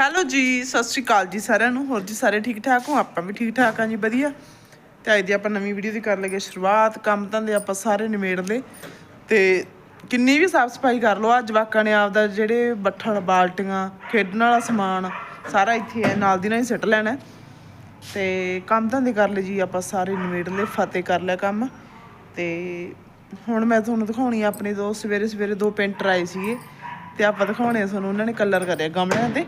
Hello ਜੀ, ਸਤਿ ਸ਼੍ਰੀ ਅਕਾਲ ਜੀ ਸਾਰਿਆਂ ਨੂੰ। ਹੋਰ ਜੀ ਸਾਰੇ ਠੀਕ ਠਾਕ ਹੋ? ਆਪਾਂ ਵੀ ਠੀਕ ਠਾਕ ਹਾਂ ਜੀ, ਵਧੀਆ। ਤੇ ਅੱਜ ਦੀ ਆਪਾਂ ਨਵੀਂ ਵੀਡੀਓ ਦੀ ਕਰ ਲਗੇ ਸ਼ੁਰੂਆਤ। ਕੰਮ ਧੰਦੇ ਆਪਾਂ ਸਾਰੇ ਨਿਮੇੜ ਲਏ। ਤੇ ਕਿੰਨੀ ਵੀ ਸਾਫ਼ ਸਫ਼ਾਈ ਕਰ ਲਓ ਆ ਜਵਾਕਾਂ ਨੇ ਆਪਦਾ ਜਿਹੜੇ ਬੱਠਲ, ਬਾਲਟੀਆਂ, ਖੇਡਣ ਵਾਲਾ ਸਮਾਨ, ਸਾਰਾ ਇੱਥੇ ਹੈ, ਨਾਲ ਦੀ ਨਾਲ ਹੀ ਸਿੱਟ ਲੈਣਾ। ਹੈ। ਤੇ ਕੰਮ ਧੰਦੇ ਕਰ ਲਏ ਜੀ, ਆਪਾਂ ਸਾਰੇ ਨਿਮੇੜ ਲਏ, ਫਤਿਹ ਕਰ ਲਿਆ ਕੰਮ। ਤੇ ਹੁਣ ਮੈਂ ਤੁਹਾਨੂੰ ਦਿਖਾਉਣੀ ਆ ਆਪਣੇ ਦੋ ਸਵੇਰੇ ਸਵੇਰੇ ਦੋ ਪੇਂਟਰ ਆਏ ਸੀਗੇ। ਤੇ ਆਪਾਂ ਦਿਖਾਉਣੇ ਆ ਤੁਹਾਨੂੰ, ਉਹਨਾਂ ਨੇ ਕਲਰ ਕਰਿਆ ਗਮਲਿਆਂ ਤੇ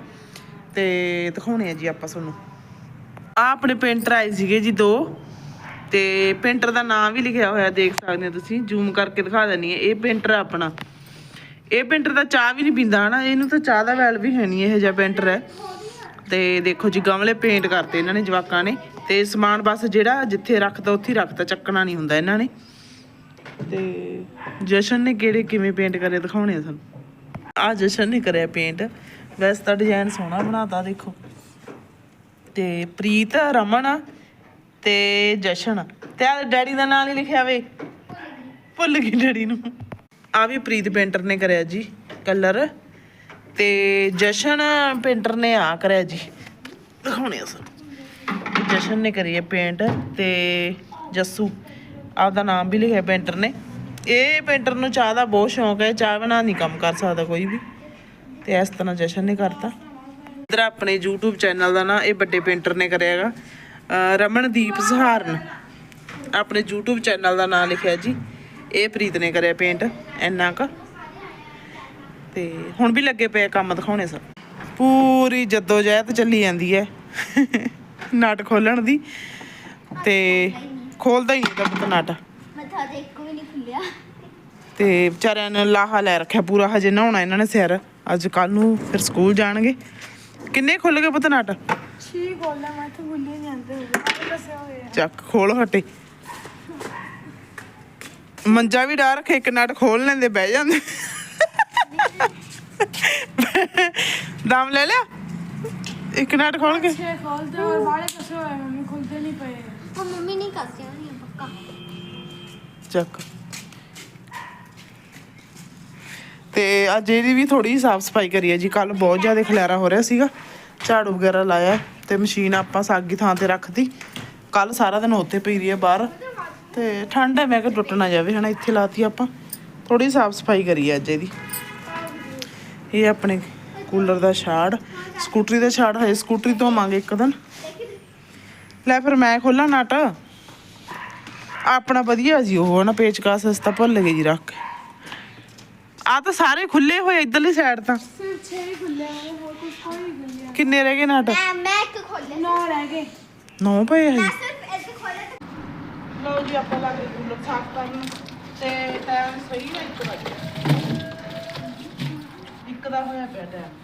ਤੇ ਦਿਖਾਉਣੇ ਆ ਜੀ ਆਪਾਂ ਤੁਹਾਨੂੰ। ਆ ਆਪਣੇ ਪੇਂਟਰ ਆਏ ਸੀਗੇ ਜੀ ਦੋ, ਤੇ ਪੇਂਟਰ ਦਾ ਨਾਮ ਵੀ ਲਿਖਿਆ ਹੋਇਆ, ਦੇਖ ਸਕਦੇ ਹੋ ਤੁਸੀਂ। ਜ਼ੂਮ ਕਰਕੇ ਦਿਖਾ ਦਿੰਨੀ ਹੈ। ਇਹ ਪੇਂਟਰ ਆਪਣਾ। ਇਹ ਪੇਂਟਰ ਦਾ ਚਾਹ ਵੀ ਨਹੀਂ ਪੀਂਦਾ, ਹਨਾ? ਇਹਨੂੰ ਤਾਂ ਚਾਹ ਦਾ ਵੈਲ ਵੀ ਹੈ ਨਹੀਂ ਇਹ ਜਿਹਾ ਪੇਂਟਰ ਹੈ। ਤੇ ਦੇਖੋ ਜੀ, ਗਮਲੇ ਪੇਂਟ ਕਰਤੇ ਇਹਨਾਂ ਨੇ ਜਵਾਕਾਂ ਨੇ। ਤੇ ਸਮਾਨ ਬਸ ਜਿਹੜਾ ਜਿੱਥੇ ਰੱਖਦਾ ਉੱਥੇ ਰੱਖਦਾ ਚੱਕਣਾ ਨਹੀਂ ਹੁੰਦਾ ਇਹਨਾਂ ਨੇ। ਤੇ ਜਸ਼ਨ ਨੇ ਕਿਹੜੇ ਕਿਵੇਂ ਪੇਂਟ ਕਰੇ ਦਿਖਾਉਣੇ ਆ ਸਾਨੂੰ ਆ ਜਸ਼ਨ ਨੇ ਕਰਿਆ ਪੇਂਟ। ਵੈਸੇ ਤਾਂ ਡਿਜ਼ਾਈਨ ਸੋਹਣਾ ਬਣਾਤਾ, ਦੇਖੋ। ਤੇ ਪ੍ਰੀਤ, ਰਮਨ ਤੇ ਜਸ਼ਨ। ਤੇ ਆ ਡੈਡੀ ਦਾ ਨਾਮ ਹੀ ਲਿਖਿਆ ਵੇ। ਭੁੱਲ ਗਈ ਡੈਡੀ ਨੂੰ। ਆ ਵੀ ਪ੍ਰੀਤ ਪੇਂਟਰ ਨੇ ਕਰਿਆ ਜੀ, ਕਲਰ। ਤੇ ਜਸ਼ਨ ਪੇਂਟਰ ਨੇ ਆ ਕਰਿਆ ਜੀ। ਦਿਖਾਉਣੇ ਆ ਸਰ। ਜਸ਼ਨ ਨੇ ਕਰੀ ਹੈ ਪੇਂਟ ਤੇ ਜੱਸੂ। ਆਪਦਾ ਨਾਮ ਵੀ ਲਿਖਿਆ ਪੇਂਟਰ ਨੇ। ਇਹ ਪੇਂਟਰ ਨੂੰ ਚਾਹ ਦਾ ਬਹੁਤ ਸ਼ੌਂਕ ਹੈ, ਚਾਹ ਬਣਾ ਨਹੀਂ ਕੰਮ ਕਰ ਸਕਦਾ ਕੋਈ ਵੀ। ਤੇ ਇਸ ਤਰ੍ਹਾਂ ਜਸ਼ਨ ਨੇ ਕਰਤਾ। ਇਧਰ ਆਪਣੇ YouTube ਚੈਨਲ ਦਾ ਨਾਂ ਇਹ ਵੱਡੇ ਪੇਂਟਰ ਨੇ ਕਰਿਆ ਹੈਗਾ ਰਮਨਦੀਪ ਸਹਾਰਨ। ਆਪਣੇ YouTube ਚੈਨਲ ਦਾ ਨਾਮ ਲਿਖਿਆ ਜੀ। ਇਹ ਪ੍ਰੀਤ ਨੇ ਕਰਿਆ ਪੇਂਟ ਇੰਨਾ ਕ। ਤੇ ਹੁਣ ਵੀ ਲੱਗੇ ਪਏ ਕੰਮ ਦਿਖਾਉਣੇ ਸਰ। ਪੂਰੀ ਜੱਦੋ ਜਹਿਦ ਚੱਲੀ ਜਾਂਦੀ ਹੈ। ਨਟ ਖੋਲਣ ਦੀ। ਤੇ ਖੋਲਦਾ ਹੀ ਨਹੀਂ ਤਾਂ ਨਟ। ਮੱਥਾ ਤੇ ਇੱਕ ਵੀ ਨਹੀਂ ਖੁੱਲਿਆ। ਤੇ ਵਿਚਾਰਿਆਂ ਨੇ ਲਾਹਾ ਲੈ ਰੱਖਿਆ ਪੂਰਾ ਹਜੇ ਨਹਾਉਣਾ ਇਹਨਾਂ ਨੇ ਸਿਰ। ਅੱਜ ਕੱਲ ਨੂੰ ਫਿਰ ਸਕੂਲ ਜਾਣਗੇ। ਕਿੰਨੇ ਖੁੱਲ ਗਏ ਪੁੱਤ ਨਟ? ਛੀ ਗੋਲਾ ਮੈਂ ਤਾਂ ਭੁੱਲੇ ਨਹੀਂ ਆਂਦੇ ਹੋਵੇ ਦੱਸਿਆ ਹੋਇਆ ਚੱਕ ਖੋਲ ਹਟੇ। ਮੰਜਾ ਵੀ ਡਾਰ ਰੱਖੇ ਇੱਕ ਨਟ ਖੋਲ ਲੈਂਦੇ ਬਹਿ ਜਾਂਦੇ। ਦਮ ਲੈ ਲਿਆ? ਇੱਕ ਨਟ ਖੋਲ ਕੇ। ਛੇ ਖੋਲਦੇ ਔਰ ਬਾਲੇ ਕਸੇ ਹੋਏ ਮੰਮੀ ਖੁੱਲਦੇ ਨਹੀਂ ਪਏ। ਉਹ ਮੰਮੀ ਨਹੀਂ ਕਰਦੀ ਹੋਣੀ ਪੱਕਾ। ਚੱਕ। ਤੇ ਅੱਜ ਇਹਦੀ ਵੀ ਥੋੜੀ ਸਾਫ਼ ਸਫ਼ਾਈ ਕਰੀ ਹੈ ਜੀ। ਕੱਲ ਬਹੁਤ ਜ਼ਿਆਦਾ ਖਿਲਾਰਾ ਹੋ ਰਿਹਾ ਸੀਗਾ। ਝਾੜੂ ਵਗੈਰਾ ਲਾਇਆ ਤੇ ਮਸ਼ੀਨ ਆਪਾਂ ਸਾਗੀ ਥਾਂ ਤੇ ਰੱਖਤੀ। ਕੱਲ ਸਾਰਾ ਦਿਨ ਉੱਥੇ ਪਈ ਰਹੀ ਹੈ ਬਾਹਰ। ਤੇ ਠੰਡ ਹੈ, ਮੈਂ ਕਿਹਾ ਟੁੱਟ ਨਾ ਜਾਵੇ, ਹਨਾ, ਇੱਥੇ ਲਾਤੀ ਆਪਾਂ। ਥੋੜੀ ਸਾਫ਼ ਸਫ਼ਾਈ ਕਰੀ ਹੈ ਅੱਜ ਇਹਦੀ। ਇਹ ਆਪਣੇ ਕੂਲਰ ਦਾ ਛਾੜ, ਸਕੂਟਰੀ ਦਾ ਛਾੜ ਹੈ ਸਕੂਟਰੀ ਧੋਵਾਂਗੇ ਇੱਕ ਦਿਨ। ਲੈ ਫਿਰ ਮੈਂ ਖੋਲਾਂ ਨਟ। ਆਪਣਾ ਵਧੀਆ ਜੀ ਉਹ ਨਾ ਪੇਚਕਸ ਅਸਤਾ ਭੁੱਲ ਗਏ ਜੀ ਰੱਖ ਆ ਤਾਂ ਸਾਰੇ ਖੁੱਲੇ ਹੋਏ ਇਧਰਲੀ ਸਾਈਡ ਤਾਂ। ਸਿਰਫ ਛੇ ਹੀ ਖੁੱਲੇ ਹੋਏ ਹੋਰ ਕੁਝ ਕੋਈ ਨਹੀਂ ਖੁੱਲਿਆ ਕਿੰਨੇ ਰਹਿ ਗਏ ਨਟ ਮੈਂ ਮੈਂ ਇੱਕ ਖੋਲਿਆ। ਨੌ ਰਹਿ ਗਏ। ਨੌ ਪਏ ਹੈ ਮੈਂ ਸਿਰਫ ਇੱਕ ਖੋਲਿਆ ਲਓ ਜੀ ਆਪਾਂ ਲੱਗ ਗਏ ਕੂਲਰ ਸਾਫ਼ ਕਰਨ। ਤੇ ਟਾਈਮ ਸਹੀ ਹੈ 1 ਵਜੇ ਇੱਕ ਦਾ ਹੋਇਆ ਪਿਆ ਟਾਈਮ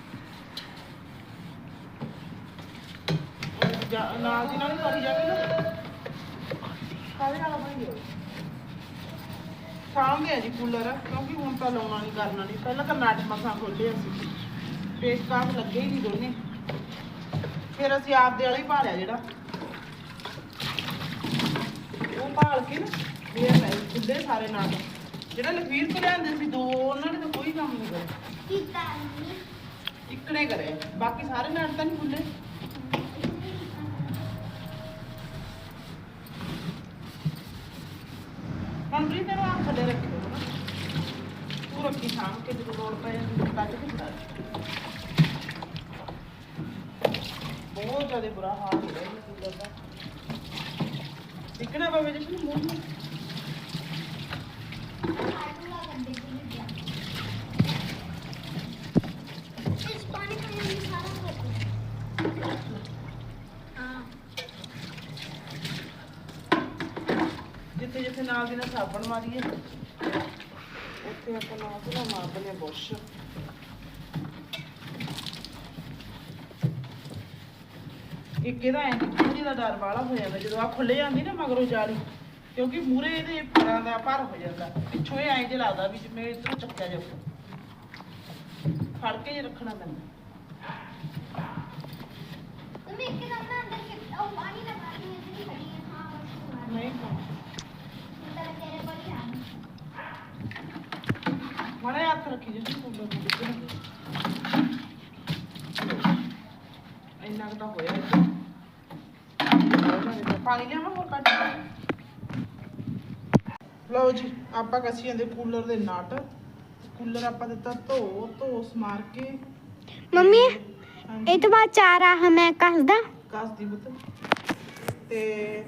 ਨਾਲ ਦੀ ਨਾਲ ਹੀ ਕਰੀ ਜਾਵੇ ਨਾ। ਕਾਹਦੇ ਨਾਲ ਬਣੀ ਸਾਂਭਦੇ ਆ ਜੀ ਕੂਲਰ ਕਿਉਂਕਿ ਹੁਣ ਤਾਂ ਲਾਉਣਾ ਨਹੀਂ ਕਰਨਾ ਨਹੀਂ ਪਹਿਲਾਂ ਤਾਂ ਨਾਟ ਮਸਾਂ ਖੋਲਿਆ ਸੀ ਪੇਸਟ ਕਾਫ ਲੱਗੇ ਹੀ ਨਹੀਂ ਦੋਨੇ। ਫਿਰ ਅਸੀਂ ਆਪਦੇ ਵਾਲਾ ਹੀ ਭਾਲਿਆ ਜਿਹੜਾ। ਉਹ ਭਾਲ ਕੇ ਨਾ ਫੇਰ ਲੈ ਖੁੱਲੇ ਸਾਰੇ ਨਾਲ। ਜਿਹੜਾ ਲਖਵੀਰ ਤੋਂ ਲਿਆਂਦੇ ਸੀ ਦੋ ਉਹਨਾਂ ਨੇ ਤਾਂ ਕੋਈ ਕੰਮ ਨਹੀਂ ਕਰਿਆ। ਕੀਤਾ ਨਹੀਂ ਇੱਕ ਨੇ ਕਰਿਆ। ਬਾਕੀ ਸਾਰੇ ਨਾਟ ਤਾਂ ਨਹੀਂ ਖੁੱਲੇ ਬੁਰਾ ਹਾਲ ਹੋ ਰਿਹਾ ਹੈ ਕੂਲਰ ਦਾ ਟਿਕਣਾ ਪਵੇ ਜਿਸ ਨੂੰ ਮੂੰਹ ਨੂੰ। ਜਿੱਥੇ ਜਿੱਥੇ ਨਾਲ ਦੀ ਨਾਲ ਸਾਬਣ ਮਾਰੀਏ, ਉੱਥੇ ਆਪਾਂ ਨਾਲ ਦੀ ਨਾਲ ਮਾਰਦੇ ਨੇ ਬੁਰਸ਼। ਇੱਕ ਇਹਦਾ ਐਂ ਪੂਰੀ ਦਾ ਡਰ ਵਾਲਾ ਹੋ ਜਾਂਦਾ ਜਦੋਂ ਆ ਖੁੱਲੇ ਜਾਂਦੀ ਨਾ ਮਗਰੋਂ ਜਾਲੀ ਕਿਉਂਕਿ ਮੂਰੇ ਇਹਦੇ ਪੈਰਾਂ ਦਾ ਭਰ ਹੋ ਜਾਂਦਾ। ਪਿੱਛੋਂ ਇਹ ਐਂ ਜਿਹਾ ਲੱਗਦਾ ਵੀ ਜਿਵੇਂ ਇਧਰੋਂ ਚੱਕਿਆ ਜਾਊ। ਫੜ ਕੇ ਜੇ ਰੱਖਣਾ ਪੈਂਦਾ। ਤੁਮ ਇੱਕ ਦਮ ਨਾ ਅੰਦਰ ਕੇ ਉਹ ਪਾਣੀ ਲਗਾ ਰਹੀ ਹੈ ਜਿਹੜੀ ਖੜੀ ਹੈ ਹਾਂ ਬਸ ਨਹੀਂ ਅੰਦਰ ਤੇਰੇ ਕੋਲ ਹੀ ਆਣੀ ਮਾੜਾ ਜਿਹਾ ਹੱਥ ਰੱਖੀ ਕੂਲਰ ਨੂੰ ਇੰਨਾ ਕੁ ਤਾਂ ਹੋਇਆ ਇੱਥੇ। ਪਾਣੀ ਲਿਆਵਾਂ ਹੋਰ ਕੱਟ ਲਓ ਜੀ ਆਪਾਂ ਕਸੀ ਜਾਂਦੇ ਕੂਲਰ ਦੇ ਨਟ। ਕੂਲਰ ਆਪਾਂ ਦਿੱਤਾ ਧੋ ਧੋ ਸਮਾਰ ਕੇ। ਮੰਮੀ। ਇਹ ਤੋਂ ਬਾਅਦ ਚਾਰ ਆ ਮੈਂ ਕੱਸਦਾ। ਕਸ ਦੀ ਬੁੱਤ ਤੇ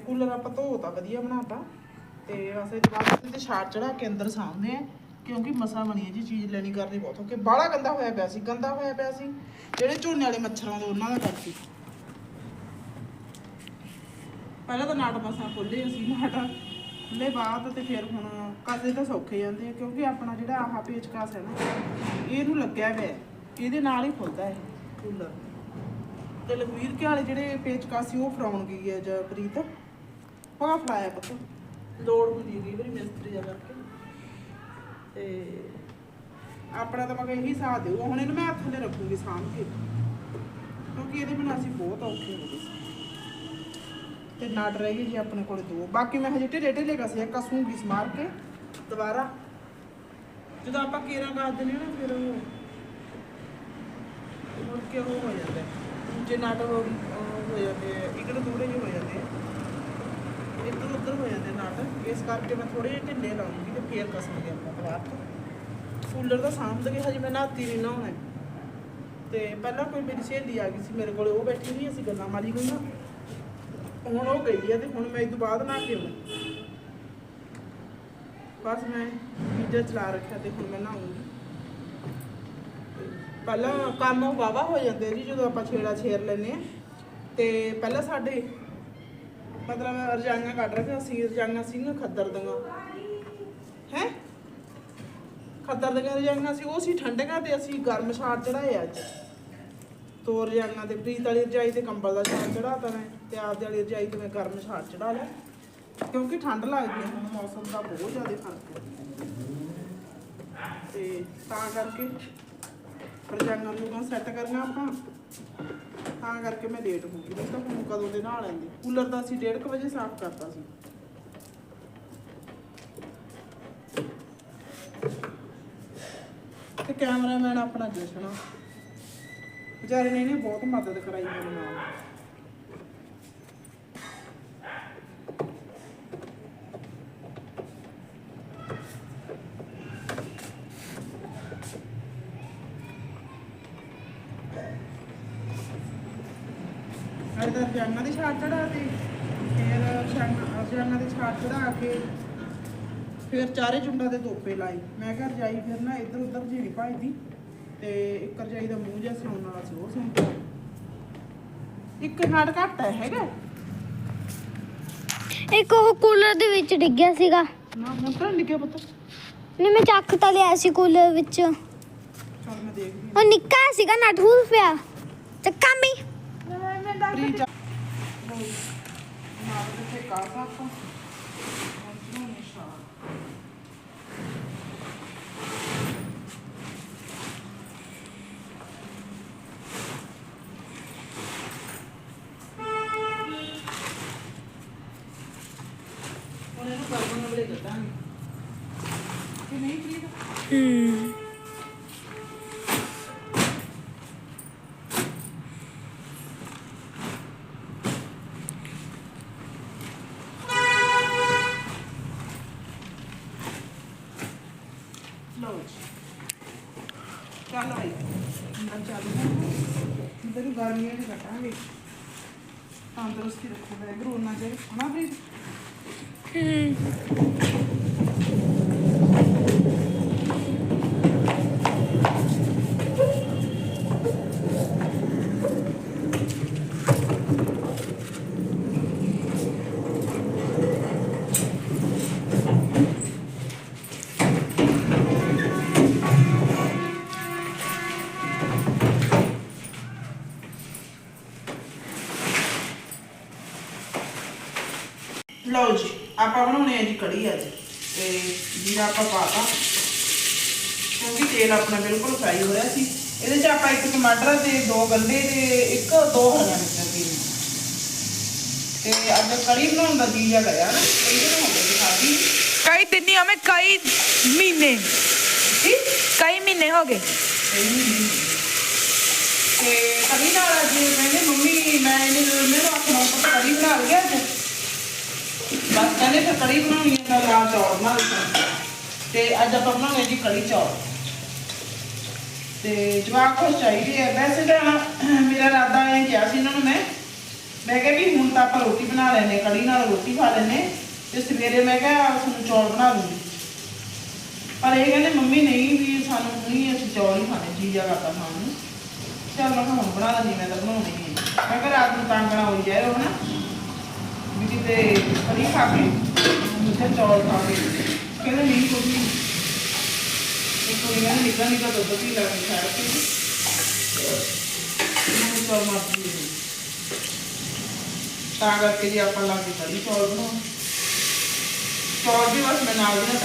ਕੂਲਰ ਆਪਾਂ ਧੋਤਾ ਵਧੀਆ ਬਣਾਤਾ। ਤੇ ਬਸ ਇਹ ਤੋਂ ਬਾਅਦ ਤੇ ਛਾੜ ਚੜਾ ਕੇ ਅੰਦਰ ਸਾਂਭਦੇ ਆ ਕਿਉਂਕਿ ਮਸਾ ਬਣੀ ਹੈ ਜੀ ਚੀਜ਼ ਲੈਣੀ ਕਰਨੀ ਬਹੁਤ ਔਖੀ ਬਾਹਲਾ ਗੰਦਾ ਹੋਇਆ ਪਿਆ ਸੀ ਗੰਦਾ ਹੋਇਆ ਪਿਆ ਸੀ। ਜਿਹੜੇ ਝੋਨੇ ਵਾਲੇ ਮੱਛਰਾਂ ਦੇ ਉਹਨਾਂ ਦਾ ਕਰਕੇ। ਪਹਿਲਾਂ ਤਾਂ ਨਾਟ ਮਸਾਂ ਖੋਲੇ ਅਸੀਂ ਨਾਟ ਖੁੱਲੇ ਬਾਅਦ ਤੇ ਫਿਰ ਹੁਣ ਕਦੇ ਤਾਂ ਸੌਖੇ ਜਾਂਦੇ ਆ, ਕਿਉਂਕਿ ਆਪਣਾ ਜਿਹੜਾ ਆਹ ਪੇਚਕਸ ਹੈ ਨਾ, ਇਹਨੂੰ ਲੱਗਿਆ ਹੋਇਆ ਇਹਦੇ ਨਾਲ ਹੀ ਖੁੱਲਦਾ ਹੈ ਕੂਲਰ। ਤੇ ਲਖਵੀਰ ਕੇ ਵਾਲੇ ਜਿਹੜੇ ਪੇਚਕਸ ਸੀ, ਉਹ ਫਰਾਉਣ ਗਈ ਹੈ ਪ੍ਰੀਤ। ਪਾ ਫਰਾਇਆ ਪੁੱਤ। ਲੋੜ ਹੁੰਦੀ ਹੈ ਕਈ ਵਾਰੀ ਮਿਸਤਰੀ ਦਾ ਕਰਕੇ। ਤੇ ਆਪਣਾ ਤਾਂ ਮੈਂ ਕਿਹਾ ਇਹੀ ਸਾਥ ਦਿਓ, ਹੁਣ ਇਹਨੂੰ ਮੈਂ ਹੱਥ ਤੇ ਰੱਖੂਗੀ ਸਾਂਭ ਕੇ, ਕਿਉਂਕਿ ਇਹਦੇ ਬਿਨਾਂ ਅਸੀਂ ਬਹੁਤ ਔਖੇ ਹੋ ਗਏ ਸੀ। ਤੇ ਨਾਟ ਰਹਿ ਗਈ ਜੀ ਆਪਣੇ ਕੋਲ ਦੋ। ਬਾਕੀ ਮੈਂ ਹਜੇ ਢੇਡੇ ਢੇਲੇ ਕਸੇ ਕਸੂੰਗੀ ਸਮਾਰ ਕੇ ਦੁਬਾਰਾ। ਜਦੋਂ ਆਪਾਂ ਕੇਰਾ ਕਰ ਦਿੰਦੇ ਹਾਂ ਨਾ, ਫਿਰ ਉਹ ਮੁੜ ਕੇ ਉਹ ਹੋ ਜਾਂਦਾ। ਹੈ। ਦੂਜੇ ਨਾਟ ਹੋ ਹੋ ਜਾਂਦੇ ਆ, ਇਕੜ ਜਿਹੇ ਹੋ ਜਾਂਦੇ ਇੱਧਰ ਉੱਧਰ ਹੋ ਜਾਂਦੇ ਨਾਟ। ਇਸ ਕਰਕੇ ਮੈਂ ਥੋੜੇ ਜਿਹੇ ਢਿੱਲੇ ਲਾਉਂਗੀ ਤੇ ਫੇਰ ਕਸਾਂਗੇ ਆਪਾਂ ਦੁਬਾਰਾ ਤੋਂ ਕੂਲਰ ਦਾ ਸਾਂਭ ਕੇ ਹਜੇ ਮੈਂ ਨਹਾਤੀ ਨਹੀਂ ਨਹਾਉਣਾ। ਹੈ। ਤੇ ਪਹਿਲਾਂ ਕੋਈ ਮੇਰੀ ਸਹੇਲੀ ਆ ਗਈ ਸੀ ਮੇਰੇ ਕੋਲ, ਉਹ ਬੈਠੀ ਨਹੀਂ ਅਸੀਂ ਗੱਲਾਂ ਮਾਰੀ ਗਈਆਂ। ਹੁਣ ਉਹ ਗਈ ਹੈ ਤੇ ਹੁਣ ਮੈਂ ਇਹ ਤੋਂ ਬਾਅਦ ਨਹਾ ਕੇ ਆਉਣਾ। ਬਸ ਮੈਂ ਗੀਜ਼ਰ ਚਲਾ ਰੱਖਿਆ ਤੇ ਹੁਣ ਮੈਂ ਨਹਾਉਂਗੀ। ਪਹਿਲਾਂ ਕੰਮ ਵਾਵਾ ਹੋ ਜਾਂਦੇ ਜੀ ਜਦੋਂ ਆਪਾਂ ਛੇੜਾ ਛੇਰ ਲੈਨੇ ਆ। ਤੇ ਪਹਿਲਾਂ ਸਾਡੇ ਮਤਲਬ ਰਜਾਈਆਂ ਕੱਢ ਰੱਖਿਆ ਸੀ, ਰਜਾਈਆਂ ਸੀ ਖੱਦਰ ਦੀਆਂ। ਹੈ? ਖੱਦਰ ਦੀਆਂ ਰਜਾਈਆਂ ਸੀ, ਉਹ ਸੀ ਠੰਡੀਆਂ ਤੇ ਅਸੀਂ ਗਰਮ ਛਾੜ ਚੜਾਏ ਅੱਜ। ਤੋਰ ਰਜਾਈਆਂ ਤੇ ਪ੍ਰੀਤ ਵਾਲੀ ਰਜਾਈ ਤੇ ਕੰਬਲ ਦਾ ਛਾੜ ਚੜਾਤਾ ਮੈਂ ਤੇ ਆਪਦੇ ਵਾਲੀ ਰਜਾਈ ਤੇ ਮੈਂ ਗਰਮ ਛਾੜ ਚੜਾ ਲਿਆ। ਕਿਉਂਕਿ ਠੰਡ ਲੱਗਦੀ ਹੈ ਹੁਣ ਮੌਸਮ ਦਾ ਬਹੁਤ ਜ਼ਿਆਦਾ ਫ਼ਰਕ ਹੈ ਤੇ ਤਾਂ ਕਰਕੇ ਰਜਾਈਆਂ ਨੂੰ ਸੈੱਟ ਕਰਨਾ ਆਪਾਂ। ਤਾਂ ਕਰਕੇ ਮੈਂ ਲੇਟ ਹੋ ਗਈ ਨਹੀਂ ਤਾਂ ਹੁਣ ਕਦੋਂ ਦੇ ਨਾਲ ਆਂਦੇ ਕੂਲਰ ਦਾ ਅਸੀਂ 1:30 ਵਜੇ ਸਾਫ਼ ਕਰਤਾ ਸੀ। ਤੇ ਕੈਮਰਾਮੈਨ ਆਪਣਾ ਜਸ਼ਨ ਆ। ਵਿਚਾਰੇ ਨੇ ਇਹਨੇ ਬਹੁਤ ਮਦਦ ਕਰਾਈ ਮੇਰੇ ਨਾਲ। ਅਰੇ ਤਾਂ ਦੀ ਛਾੜ ਚੜਾ ਤੇ ਫਿਰ ਰਜਾਨਾ ਦੀ ਛਾੜ ਚੜਾ ਕੇ, ਫਿਰ ਚਾਰੇ ਚੁੰਡਾ ਦੇ ਤੋਪੇ ਲਾਏ। ਮੈਂ ਘਰ ਜਾਈ ਫਿਰ ਨਾ ਇੱਧਰ ਉੱਧਰ ਜਿਹੜੀ ਭਾਈ ਦੀ ਤੇ ਇੱਕ ਰਜਾਈ ਦਾ ਮੂੰਹ ਜਿਹਾ ਸਿਉਣ ਵਾਲਾ ਸੀ ਉਹ ਇੱਕ ਨਾੜ ਘੱਟ ਹੈ ਹੈਗਾ? ਇੱਕ ਉਹ ਕੂਲਰ ਦੇ ਵਿੱਚ ਡਿੱਗਿਆ ਸੀਗਾ। ਨਾ ਹੁਣ ਤਾਂ ਨਿੱਕੇ ਪੁੱਤ। ਨਹੀਂ ਮੈਂ ਚੱਕ ਤਾਂ ਲਿਆ ਸੀ ਕੂਲਰ ਵਿੱਚ। ਚੱਲ ਮੈਂ ਦੇਖਦੀ ਉਹ ਨਿੱਕਾ ਸੀਗਾ ਨਟ ਹੁਲ ਪਿਆ। ਚੱਕਾ ਮੀ। ਪ੍ਰੀ ਚਾ ਮਾਰ ਦੇ ਤੇ ਕਾ ਤੰਦਰੁਸਤੀ ਰੱਖੋ ਵੈਗਰੂ ਉਹਨਾਂ ਜੇ ਹਨਾ ਬਣਾਉਣੇ ਆ ਜੀ ਕੜੀ ਅੱਜ ਤੇ ਜੀਰਾ ਆਪਾਂ ਪਾਤਾ ਕਿਉਂਕਿ ਤੇਲ ਆਪਣਾ ਬਿਲਕੁਲ ਫਰਾਈ ਹੋ ਰਿਹਾ ਸੀ। ਇਹਦੇ ਚ ਆਪਾਂ ਇੱਕ ਟਮਾਟਰ ਤੇ ਦੋ ਗੰਢੇ ਤੇ ਇੱਕ ਦੋ ਹਰੀਆਂ ਮਿਰਚਾਂ ਤੇ ਅੱਜ ਕੜੀ ਬਣਾਉਣ ਦਾ ਜੀ ਜਾ ਕਰਿਆ ਨਾ ਕੜੀ ਬਣਾਉਂਦੇ ਸੀ ਖਾਦੀ ਕਈ ਦਿਨ ਨਹੀਂ ਹमें ਕਈ ਮਹੀਨੇ। ਕੀ? ਕਈ ਮਹੀਨੇ ਹੋ ਗਏ। ਤੇ ਕੜੀ ਨਾਲ ਅੱਜ ਕਹਿੰਦੇ ਮੰਮੀ ਮੈਂ ਇਹਨੂੰ ਮੈਨੂੰ ਆਖਣਾ ਪੁੱਤ ਕੜੀ ਬਣਾ ਲਿਆ ਅੱਜ। ਬਸ ਕਹਿੰਦੇ ਫਿਰ ਕੜੀ ਬਣਾਉਣੀ ਹੈ ਤਾਂ ਲਾ ਚੌਲ ਬਣਾ ਲਈ ਤੇ ਅੱਜ ਆਪਾਂ ਬਣਾਉਣੇ ਜੀ ਕੜੀ ਚੌਲ। ਤੇ ਜਵਾਕ ਖੁਸ਼ ਚਾਹੀਦੇ ਆ। ਵੈਸੇ ਤਾਂ ਮੇਰਾ ਇਰਾਦਾ ਇਹ ਕਿਹਾ ਸੀ ਇਹਨਾਂ ਨੂੰ ਮੈਂ। ਮੈਂ ਕਿਹਾ ਵੀ ਹੁਣ ਤਾਂ ਆਪਾਂ ਰੋਟੀ ਬਣਾ ਲੈਨੇ ਕੜੀ ਨਾਲ ਰੋਟੀ ਖਾ ਲੈਨੇ ਤੇ ਸਵੇਰੇ ਮੈਂ ਕਿਹਾ ਸਾਨੂੰ ਚੌਲ ਬਣਾ ਦੂੰਗੀ। ਪਰ ਇਹ ਕਹਿੰਦੇ ਮੰਮੀ ਨਹੀਂ ਵੀ ਸਾਨੂੰ ਨਹੀਂ, ਅਸੀਂ ਚੌਲ ਹੀ ਖਾਣੇ, ਜੀ ਜਾ ਕਰਦਾ ਖਾਣ ਨੂੰ। ਚੱਲ ਮੈਂ ਕਿਹਾ ਹੁਣ ਬਣਾ ਦਿੰਦੀ ਮੈਂ ਤਾਂ ਬਣਾਉਣੀ ਨਹੀਂ। ਹੈ। ਮੈਂ ਕਿਹਾ ਰਾਤ ਨੂੰ ਤੰਗ ਨਾ ਹੋਈ ਜਾਏ ਉਹ ਨਾ ਵੀ ਕਿਤੇ ਕੜੀ ਖਾ ਕੇ ਮੁੱਠੇ ਚੌਲ ਖਾ ਕੇ ਕਹਿੰਦੇ ਨਹੀਂ ਕੁਝ ਨਹੀਂ ਇੱਕ ਵਾਰੀ ਕਹਿੰਦੇ ਨਿਕਲ ਨਿਕਲ ਦੁੱਧ ਪੀ ਲੈ ਕੇ ਛੱਡ ਕੇ ਮੈਨੂੰ ਚੌਲ ਮਾਰਦੀ ਹੋਈ ਤਾਂ ਕਰਕੇ ਜੀ ਆਪਾਂ ਲਾ ਕੇ ਕੜੀ ਚੌਲ ਬਣਾਉਣ ਚੌਲ ਵੀ ਬਸ ਮੈਂ ਨਾਲ ਦੀ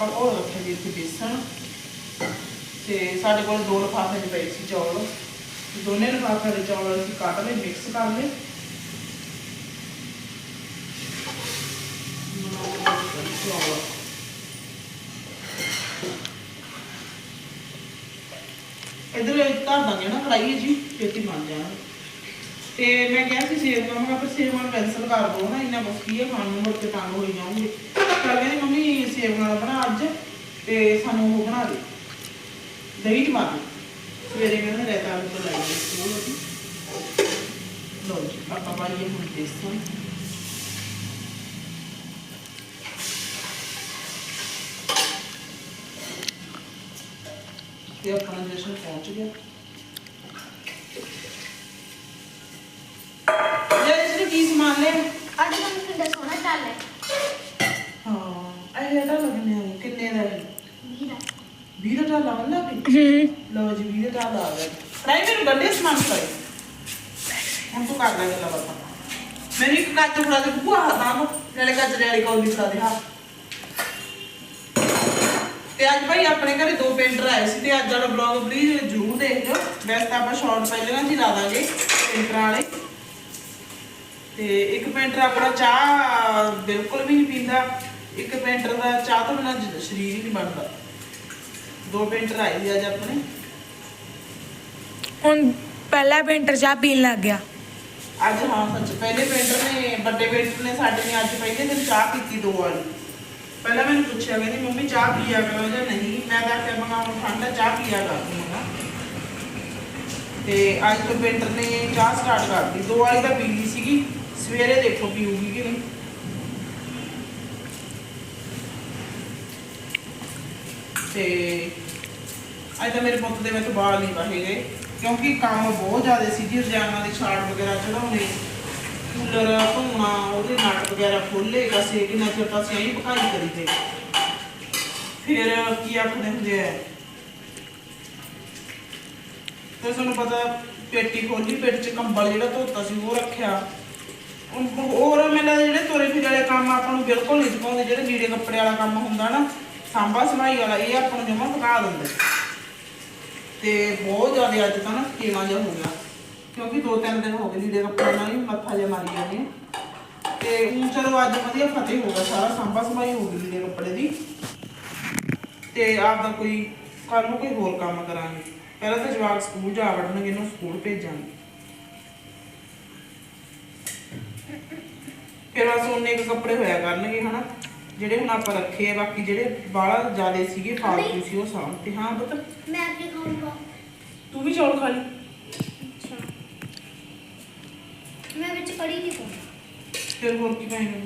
ਨਾਲ ਧਰ ਦੇਣੀ ਜਸ਼ਨ ਸੀ ਬੇਸਣ। ਤੇ ਸਾਡੇ ਕੋਲ ਦੋ ਲਿਫਾਫੇ ਚ ਪਏ ਸੀ ਚੌਲ। ਦੋਨੇ ਲਿਫਾਫੇ ਦੇ ਚੌਲ ਅਸੀਂ ਕੱਟ ਲਏ ਮਿਕਸ ਕਰ ਲਏ। ਚੌਲ ਇਧਰ ਧਰ ਦਾਂਗੇ ਨਾ ਕੜਾਈ ਜੀ, ਛੇਤੀ ਬਣ ਜਾਣਾ। ਤੇ ਮੈਂ ਕਿਹਾ ਸੀ ਸੇਵ ਕਰਾਂਗਾ ਪਰ ਸੇਵ ਨਾਲ ਕੈਂਸਲ ਕਰ ਦੋ ਨਾ, ਇੰਨਾ ਕੁਛ ਹੈ ਖਾਣ ਨੂੰ ਮੁੜ ਕੇ ਤੰਗ ਹੋਈ ਜਾਊਂਗੇ। ਤਾਂ ਕਹਿੰਦੀ ਮੰਮੀ ਸੇਵ ਨਾਲ ਬਣਾ ਅੱਜ ਤੇ ਸਾਨੂੰ ਉਹ ਬਣਾ ਦੇ। ਦਹੀਂ ਚ ਮਾਰ ਸਵੇਰੇ ਕਹਿੰਦੇ ਰਹਿਤਾ ਆਲੂ ਤੋਂ ਲਾਈ ਲੋ ਜੀ। ਆਪਾਂ ਪਾਈਏ ਹੁਣ ਬੇਸਨ ਤੇ ਆਪਣਾ ਜਸ਼ਨ ਪਹੁੰਚ ਗਿਆ। ਯਾਰ ਕੀ ਸਮਾਨ ਲਿਆ? ਅੱਜ ਤੁਹਾਨੂੰ ਕਿੰਨਾ ਸੋਹਣਾ ਚੱਲ ਹੈ ਹਾਂ ਇਹ ਇਹਦਾ ਲੱਗਣੇ ਆ ਕਿੰਨੇ ਦਾ ਹੈ ਵੀਰਾ 20 ਦਾ ਢਾਲਾ ਵੰਦਾ ਵੀ। ਲਓ ਜੀ 20 ਦਾ ਢਾਲਾ ਆ ਗਿਆ ਫਰਾਈ ਮੈਨੂੰ ਗੱਡੇ ਸਮਾਨ ਫਰਾਈ ਹੁਣ ਤੂੰ ਕਰ ਲੈ ਗੱਲਾਂ ਬਾਤਾਂ। ਮੈਨੂੰ ਇੱਕ ਕੱਚ ਫੜਾ ਦੇ ਬੁਆ ਹੱਥਾਂ ਨੂੰ ਨਾਲੇ ਕੱਚ ਵਾਲੀ ਕੌਲੀ ਫੜਾ ਦੇ। ਹਾਂ। ਤੇ ਅੱਜ ਭਾਈ ਆਪਣੇ ਘਰੇ ਦੋ ਪੇਂਟਰ ਆਏ ਸੀ ਤੇ ਅੱਜ ਵਾਲਾ ਬਲੌਗ ਪਲੀਜ਼ ਜ਼ਰੂਰ ਦੇਖ ਲਿਓ। ਵੈਸੇ ਤਾਂ ਆਪਾਂ ਸ਼ਾਰਟ ਪਹਿਲਾਂ ਹੀ ਲਾ ਦਾਂਗੇ ਪੇਂਟਰਾਂ ਵਾਲੇ। ਤੇ ਇੱਕ ਪੇਂਟਰ ਆਪਣਾ ਚਾਹ ਬਿਲਕੁਲ ਵੀ ਨਹੀਂ ਪੀਂਦਾ। ਇੱਕ ਪੇਂਟਰ ਦਾ ਚਾਹ ਤੋਂ ਬਿਨਾਂ ਜ- ਸਰੀਰ ਹੀ ਨਹੀਂ ਬਣਦਾ। ਦੋ ਪੇਂਟਰ ਸੀ ਅੱਜ ਆਪਣੇ। ਹੁਣ ਪਹਿਲਾ ਪੇਂਟਰ ਚਾਹ ਪੀਣ ਲੱਗ ਗਿਆ। ਅੱਜ ਹਾਂ ਸੱਚ ਪਹਿਲੇ ਪੇਂਟਰ ਨੇ ਵੱਡੇ ਪੇਂਟਰ ਨੇ ਸਾਡੇ ਨੇ ਅੱਜ ਪਹਿਲੇ ਦਿਨ ਚਾਹ ਪੀਤੀ ਦੋ ਵਾਲੀ ਪਹਿਲਾਂ ਮੈਨੂੰ ਪੁੱਛਿਆ ਕਹਿੰਦੀ ਮੰਮੀ ਚਾਹ ਪੀਆ ਕਰੋ? ਜਾਂ ਨਹੀਂ। ਮੈਂ ਤਾਂ ਆਖਿਆ ਮੰਗਾ ਹੁਣ ਠੰਡਾ ਚਾਹ ਪੀਆ ਕਰ ਦੂੰਗਾ ਤੇ ਅੱਜ ਤੋਂ ਪੇਂਟਰ ਨੇ ਚਾਹ ਸਟਾਰਟ ਕਰਤੀ। ਦੋ ਵਾਲੀ ਤਾਂ ਪੀ ਲਈ ਸੀਗੀ। ਸਵੇਰੇ ਦੇਖੋ ਪੀਊਗੀ ਕਿ ਨਹੀਂ। ਤੇ ਅੱਜ ਤਾਂ ਮੇਰੇ ਪੁੱਤ ਦੇ ਵਿੱਚ ਬਾਲ ਨਹੀਂ ਵਹੇ ਗਏ, ਕਿਉਂਕਿ ਕੰਮ ਬਹੁਤ ਜ਼ਿਆਦਾ ਸੀ ਜੀ, ਰਜਾਨਾ ਦੀ ਛਾੜ ਵਗੈਰਾ ਚੜਾਉਣੇ ਕੂਲਰ, ਧੋਣਾ, ਉਹਦੇ ਨਟ ਵਗੈਰਾ ਖੋਲੇ ਕਸੇ ਕਿੰਨਾ ਚਿਰ ਅਸੀਂ ਇਹੀ ਪਕਾਈ ਕਰੀ ਤੇ। ਫਿਰ ਕੀ ਆਖਦੇ ਹੁੰਦੇ ਆ? ਤੇ ਤੁਹਾਨੂੰ ਪਤਾ, ਪੇਟੀ ਖੋਲੀ ਪੇਟ 'ਚ ਕੰਬਲ ਜਿਹੜਾ ਧੋਤਾ ਸੀ, ਉਹ ਰੱਖਿਆ। ਹੋਰ ਮੈਨੂੰ ਜਿਹੜੇ ਤੁਰੇ ਫਿਰੇ ਵਾਲੇ ਕੰਮ ਆਪਾਂ ਨੂੰ ਬਿਲਕੁਲ ਨਹੀਂ ਸਿਖਾਉਂਦੇ ਜਿਹੜੇ ਲੀੜੇ ਕੱਪੜੇ ਵਾਲਾ ਕੰਮ ਹੁੰਦਾ ਨਾ ਸਾਂਭਾ ਸਮਾਈ ਵਾਲਾ, ਇਹ ਆਪਾਂ ਨੂੰ ਜਮਾ ਪਕਾ ਦਿੰਦੇ। ਤੇ ਬਹੁਤ ਜ਼ਿਆਦਾ ਅੱਜ ਤਾਂ ਨਾ ਟੀਮਾ ਜਿਹਾ ਹੋ ਗਿਆ। ਕਿਉਂਕਿ ਦੋ ਤਿੰਨ ਦਿਨ ਹੋ ਗਏ ਲੀੜੇ ਕੱਪੜੇ ਨਾਲ ਹੀ ਮੱਥਾ ਜਿਹਾ ਮਾਰੀ ਜਾਂਦੇ ਤੇ ਊਂ ਚਲੋ ਅੱਜ ਵਧੀਆ ਫਤਿਹ ਹੋ ਗਿਆ, ਸਾਰਾ ਸਾਂਭਾ ਸਮਾਈ ਹੋ ਗਈ ਲੀੜੇ ਕੱਪੜੇ ਦੀ। ਤੇ ਆਪ ਦਾ ਕੋਈ ਕੱਲ ਨੂੰ ਕੋਈ ਹੋਰ ਕੰਮ ਕਰਾਂਗੇ। ਪਹਿਲਾਂ ਤਾਂ ਜਵਾਕ ਸਕੂਲ ਜਾ ਵੜਨਗੇ, ਇਹਨੂੰ ਸਕੂਲ ਭੇਜਾਂਗੇ। ਫਿਰ ਬਸ ਉਹਨੇ ਕੁ ਕੱਪੜੇ ਹੋਇਆ ਕਰਨਗੇ, ਹਨਾ। ਜਿਹੜੇ ਹੁਣ ਆਪਾਂ ਰੱਖੇ ਆ ਬਾਕੀ ਜਿਹੜੇ ਬਾਹਲਾ ਜ਼ਿਆਦੇ ਸੀਗੇ ਫਾਲਤੂ ਸੀ ਉਹ ਸਾਂਭਤੇ ਹਾਂ ਪੁੱਤ। ਮੈਂ ਕੀ ਖਾਊਂਗਾ। ਤੂੰ ਵੀ ਚੌਲ ਖਾ ਲਈ। ਅੱਛਾ। ਮੈਂ ਵਿੱਚ ਕੜੀ ਨਹੀਂ ਪਾਉਂਦਾ। ਫਿਰ ਹੋਰ ਕੀ ਪਾਏਂਗੇ?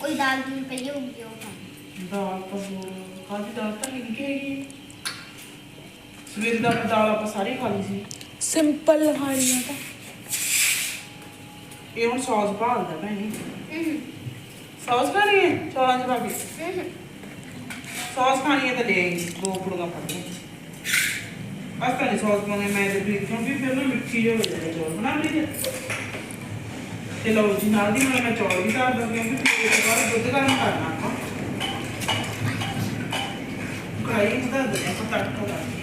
ਕੋਈ ਦਾਲ ਦੀ ਪਈ ਹੋਊਗੀ ਉਹ ਖਾਣੀ ਦਾਲ ਤਾਂ ਹੋਰ ਕਾਹਦੀ ਦਾਲ ਤਾਂ ਨਹੀਂ ਹੈਗੀ। ਸਵੇਰ ਦਾ ਦਾਲ ਆਪਾਂ ਸਾਰੀ ਖਾ ਲਈ ਸੀ। ਸਿੰਪਲ ਖਾਣੀਆਂ ਤਾਂ। ਇਹ ਹੁਣ ਸੌਸ ਭਾਲਦਾ ਭੈਣੀ। ਹੂੰ। ਸੌਸ ਖਾਣੀ ਹੈ? ਚੌਲਾਂ 'ਚ ਪਾ ਕੇ ਸੌਸ ਖਾਣੀ ਹੈ ਤਾਂ ਲੈ ਆਈ ਦੋ ਪੁੜੀਆਂ ਪਾ ਕੇ। ਅਸ ਤਾਂ ਨਹੀਂ ਸੌਸ ਪਾਉਣੀ ਮੈਂ ਤੇ ਵੀ ਕਿਉਂਕਿ ਫਿਰ ਨਾ ਮਿੱਠੀ ਜਿਹੀ ਹੋ ਜਾਂਦੀ ਚੌਲ ਬਣਾ ਲਈ ਤੇ ਲਓ ਜੀ ਨਾਲ ਦੀ ਨਾਲ ਮੈਂ ਚੌਲ ਵੀ ਧਰ ਦਾਂ ਕਿਉਂਕਿ ਫਿਰ ਇਹ ਬਾਅਦ ਦੁੱਧ ਗਰਮ ਕਰਨਾ ਆਪਾਂ। ਕੜਾਈ ਚ ਧਰ ਦਿੰਦੇ ਆਪਾਂ ਤੜਕਾ ਲਾ ਕੇ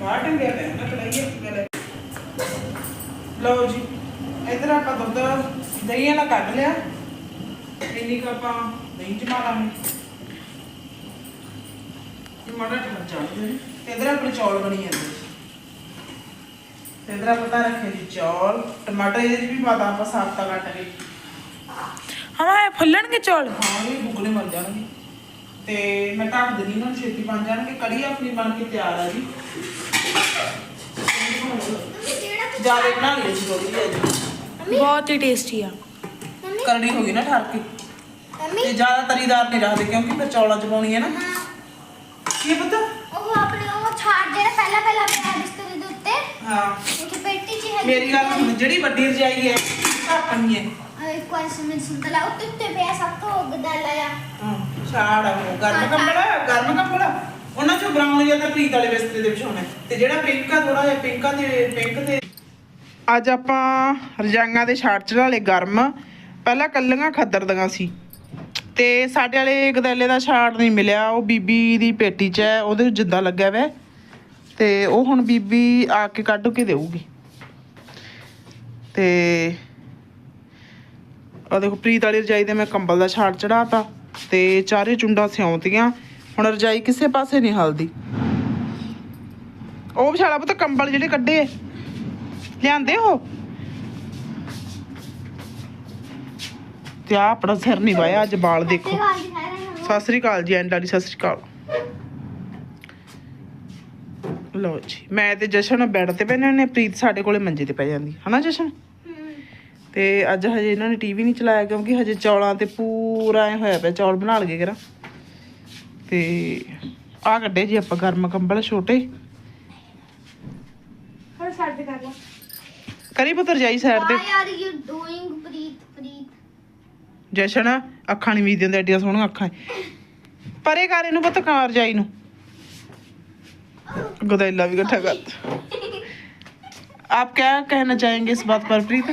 ਬਾਹਰ ਟੰਗਿਆ ਪਿਆ ਨਾ ਕੜਾਈ ਇੱਕ ਗੱਲ ਲਓ ਜੀ ਇਧਰ ਆਪਾਂ ਦੁੱਧ ਦਹੀਂ ਵਾਲਾ ਕੱਢ ਲਿਆ। ਇੰਨੀ ਕੁ ਆਪਾਂ ਦਹੀਂ ਜਮਾ ਲਾਂਗੇ। ਇਹ ਮਾੜਾ ਨੇ ਤੇ ਇਧਰ ਆਪਣੇ ਚੌਲ ਬਣੀ ਜਾਂਦੇ ਤੇ ਇਧਰ ਆਪਾਂ ਤਾਂ ਰੱਖੇ ਜੀ ਚੌਲ। ਟਮਾਟਰ ਇਹਦੇ 'ਚ ਵੀ ਪਾਤਾ ਆਪਾਂ ਸਾਫਤਾ ਕੱਟ ਕੇ। ਹਾਂ ਇਹ ਫੁੱਲਣਗੇ ਚੌਲ? ਹਾਂ ਇਹ ਬੁਕਲੇ ਮਰ ਜਾਣਗੇ। ਤੇ ਮੈਂ ਢੱਕ ਦਿੰਦੀ ਇਹਨਾਂ ਨੂੰ ਛੇਤੀ ਬਣ ਜਾਣਗੇ। ਕੜੀ ਆਪਣੀ ਬਣ ਕੇ ਤਿਆਰ ਆ ਜੀ। ਜ਼ਿਆਦਾ ਬਣਾ ਲਈ ਥੋੜੀ ਜਿਹੀ ਬਹੁਤ ਹੀ ਟੇਸਟੀ ਆ। ਮੰਮੀ? ਕਰਨੀ ਹੋ ਗਈ ਨਾ ਠਰ ਕੇ। ਮੰਮੀ? ਤੇ ਜ਼ਿਆਦਾ ਤਰੀਦਾਰ ਨਹੀਂ ਰੱਖਦੇ ਕਿਉਂਕਿ ਫਿਰ ਚੌਲਾਂ ਚ ਪਾਉਣੀ ਹੈ ਨਾ। ਹਾਂ। ਕੀ ਪਤਾ? ਉਹ ਆਪਣੇ ਉਹ ਛਾੜ ਜਿਹੜਾ ਪਹਿਲਾਂ ਪਹਿਲਾਂ ਪਿਆ ਬਿਸਤਰੇ ਦੇ ਉੱਤੇ। ਹਾਂ। ਉਹ ਪੇਟੀ 'ਚ ਹੈ ਮੇਰੀ ਗੱਲ ਸੁਣ ਜਿਹੜੀ ਵੱਡੀ ਰਜਾਈ ਹੈ ਢੱਕਣੀ ਹੈ। ਇੱਕ ਵਾਰ ਸਮਝ ਸੁਣਤਾ ਲਾ ਉੱਤੇ ਉੱਤੇ ਪਿਆ ਸਭ ਤੋਂ ਗਦਾਲਾ ਆ ਹਾਂ ਛਾੜ ਆ ਉਹ ਗਰਮ ਕੰਬਲ ਆ, ਗਰਮ ਕੰਬਲ ਆ। ਉਹਨਾਂ ਚੋਂ ਬਰਾਊਨ ਜਿਹਾ ਤਾਂ ਪ੍ਰੀਤ ਵਾਲੇ ਬਿਸਤਰੇ ਦੇ ਵਿਛਾਉਣਾ ਹੈ। ਤੇ ਜਿਹੜਾ ਪਿੰਕ ਆ ਥੋੜਾ ਜਿਹਾ ਪਿੰਕਾਂ ਦੇ ਪਿੰਕ ਤੇ ਅੱਜ ਆਪਾਂ ਰਜਾਈਆਂ ਦੇ ਛਾੜ ਚੜਾ ਲਏ ਗਰਮ। ਪਹਿਲਾਂ ਕੱਲੀਆਂ ਖੱਦਰਦੀਆਂ ਸੀ। ਤੇ ਸਾਡੇ ਵਾਲੇ ਗਦੈਲੇ ਦਾ ਛਾੜ ਨਹੀਂ ਮਿਲਿਆ। ਉਹ ਬੀਬੀ ਦੀ ਪੇਟੀ 'ਚ ਹੈ, ਉਹਦੇ ਜਿੱਦਾਂ ਲੱਗਿਆ ਵੈ। ਤੇ ਉਹ ਹੁਣ ਬੀਬੀ ਆ ਕੇ ਕੱਢ ਕੇ ਦੇਊਗੀ। ਤੇ ਆ ਦੇਖੋ, ਪ੍ਰੀਤ ਵਾਲੀ ਰਜਾਈ ਦੇ ਮੈਂ ਕੰਬਲ ਦਾ ਛਾੜ ਚੜਾਤਾ ਤੇ ਚਾਰੇ ਚੁੰਡਾਂ ਸਿਉਂਤੀਆਂ। ਹੁਣ ਰਜਾਈ ਕਿਸੇ ਪਾਸੇ ਨਹੀਂ ਹਲਦੀ। ਉਹ ਵਿਛਾਲਾ ਪੁੱਤ, ਕੰਬਲ ਜਿਹੜੇ ਕੱਢੇ। ਲਿਆਂਦੇ ਹੋ ਤੇ ਆ ਆਪਣਾ ਸਿਰ ਨਹੀਂ ਵਾਇਆ ਅੱਜ ਵਾਲ ਦੇਖੋ। ਸਤਿ ਸ਼੍ਰੀ ਅਕਾਲ ਜੀ ਐਂਡ ਡਾਡੀ ਸਤਿ ਸ੍ਰੀ ਅਕਾਲ। ਲਓ ਜੀ ਮੈਂ ਤੇ ਜਸ਼ਨ ਬੈੱਡ ਤੇ ਪੈਨੇ ਨੇ ਪ੍ਰੀਤ ਸਾਡੇ ਕੋਲੇ ਮੰਜੇ ਤੇ ਪੈ ਜਾਂਦੀ ਹਨਾ ਜਸ਼ਨ? ਤੇ ਅੱਜ ਹਜੇ ਇਹਨਾਂ ਨੇ ਟੀਵੀ ਨਹੀਂ ਚਲਾਇਆ ਕਿਉਂਕਿ ਹਜੇ ਚੌਲਾਂ ਤੇ ਪੂਰਾ ਐ ਹੋਇਆ ਪਿਆ ਚੌਲ ਬਣਾ ਲਗੇ ਕਰਾ ਤੇ ਆ ਕੱਢੇ ਜੀ ਆਪਾਂ ਗਰਮ ਕੰਬਲ ਛੋਟੇ। ਹਾਂ ਸਾਡੇ ਕਰ ਲਾ ਕਰੀ ਪੁੱਤਰ ਜਾਈ ਸਾਈਡ ਤੇ Why are you doing ਪ੍ਰੀਤ ਪ੍ਰੀਤ ਜਸ਼ਨ ਅੱਖਾਂ ਨਹੀਂ ਮੀਦੀਆਂ ਤੇ ਐਡੀਆਂ ਸੋਹਣੀਆਂ ਅੱਖਾਂ ਐ। ਪਰੇ ਕਰ ਇਹਨੂੰ ਪੁੱਤ ਕਾਰ ਜਾਈ ਨੂੰ ਗਦੈਲਾ ਵੀ ਇਕੱਠਾ ਕਰ आप क्या कहना चाहेंगे इस बात पर प्रीत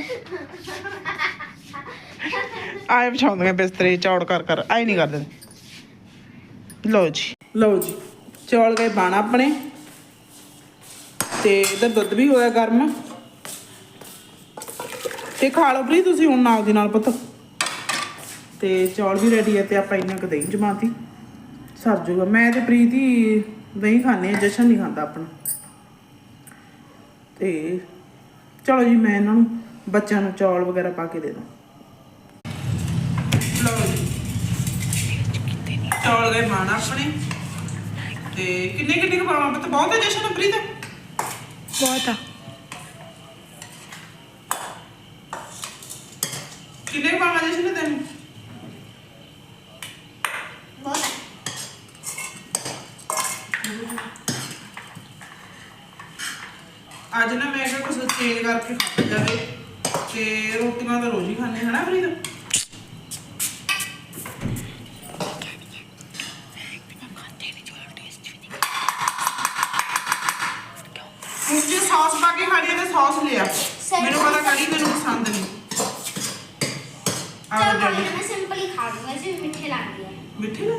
ਆਏ ਵਿਛਾਉਂਦੀਆਂ ਬਿਸਤਰੇ ਚੌੜ ਕਰ ਕਰ ਆਏ ਨਹੀਂ ਕਰਦੇ ਲਓ ਜੀ ਲਓ ਜੀ ਚੌਲ ਗਏ ਬਾਣਾ ਆਪਣੇ ਤੇ ਇਧਰ ਦੁੱਧ ਵੀ ਹੋਇਆ ਗਰਮ ਤੇ ਖਾ ਲਓ ਪ੍ਰੀਤ, ਤੁਸੀਂ ਹੁਣ ਨਾਲ ਦੀ ਨਾਲ ਪੁੱਤ। ਤੇ ਚੌਲ ਵੀ ਰੈਡੀ ਹੈ ਤੇ ਆਪਾਂ ਇੰਨਾ ਕੁ ਦਹੀਂ ਜਮਾਤੀ ਸਰ ਜੂਗਾ। ਮੈਂ ਤੇ ਪ੍ਰੀਤ ਹੀ ਦਹੀਂ ਖਾਣੇ ਆ ਜਸ਼ਨ ਨਹੀਂ ਖਾਂਦਾ ਆਪਣਾ। ਤੇ ਚਲੋ ਜੀ, ਮੈਂ ਇਹਨਾਂ ਨੂੰ, ਬੱਚਿਆਂ ਨੂੰ ਚੌਲ ਵਗੈਰਾ ਪਾ ਕੇ ਦੇ ਦਾਂ। ਲਓ ਜੀ। ਚੌਲ ਗਏ ਮਾਣਾ ਆਪਣੇ। ਤੇ ਕਿੰਨੇ ਕਿੰਨੇ ਕੁ ਪਾਵਾਂ ਪਤਾ? ਬਹੁਤ ਹੈ ਜਸ਼ਨ ਪ੍ਰੀਤ? ਬਹੁਤ ਆ। ਕਿੰਨੇ ਕੁ ਪਾਵਾਂ ਜਸ਼ਨ ਤੈਨੂੰ। ਅੱਜ ਨਾ ਮੈਂ ਕਿਹਾ ਕੁਝ ਚੇਂਜ ਕਰਕੇ ਖਾ ਜਾਵੇ ਤੇ ਰੋਟੀਆਂ ਤਾਂ ਰੋਜ਼ ਹੀ ਖਾਣੇ ਹਨਾ ਪ੍ਰੀਤ ਹੁਣ ਜੇ ਸੌਸ ਪਾ ਕੇ ਖਾਣੀ ਹੈ ਤੇ ਸੌਸ ਲਿਆ ਮੈਨੂੰ ਪਤਾ ਕੜੀ ਤੈਨੂੰ ਪਸੰਦ ਨਹੀਂ ਆ ਚਲੋ ਕੋਈ ਡੈਡੀ ਨਾ, ਮੈਂ ਸਿੰਪਲ ਹੀ ਖਾ ਲੂੰਗਾ ਜੀ ਮਿੱਠੇ ਲੱਗਦੇ ਆ ਮਿੱਠੇ ਨਾ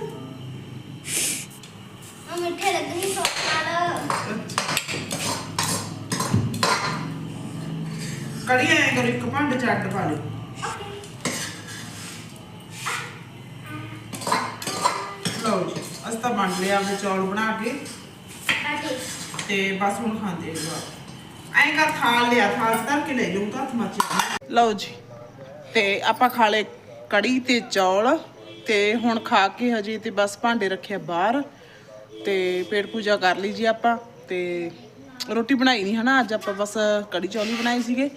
ਉਹ ਮਿੱਠੇ ਲੱਗਣੀ ਸੋਸ ਨਾਲ ਕੜੀ ਐ ਕਰੋ ਇੱਕ ਭਾਂਡੇ ਚ ਅੱਡ ਪਾ ਲਿਓ ਲਓ ਜੀ ਅਸੀਂ ਤਾਂ ਬਣ ਲਿਆ ਆਪਣੇ ਚੌਲ ਬਣਾ ਕੇ। ਬਾਟੀ ਤੇ ਬਸ ਹੁਣ ਖਾਂਦੇ ਹਾਂ ਐਂ ਕਰ ਥਾਲ ਲਿਆ ਥਾਲ 'ਚ ਧਰ ਕੇ ਲੈ ਜਾਊਂ ਤਾਂ ਹੱਥ ਮੱਚ ਲਓ ਜੀ ਤੇ ਆਪਾਂ ਖਾ ਲਏ ਕੜੀ ਤੇ ਚੌਲ। ਤੇ ਹੁਣ ਖਾ ਕੇ ਹਜੇ ਤੇ ਬਸ ਭਾਂਡੇ ਰੱਖਿਆ ਬਾਹਰ। ਤੇ ਪੇਟ ਪੂਜਾ ਕਰ ਲਈ ਜੀ ਆਪਾਂ। ਤੇ ਰੋਟੀ ਬਣਾਈ ਨਹੀਂ ਹਨਾ ਅੱਜ ਆਪਾਂ ਬਸ ਕੜੀ ਚੌਲ ਹੀ ਬਣਾਏ ਸੀਗੇ।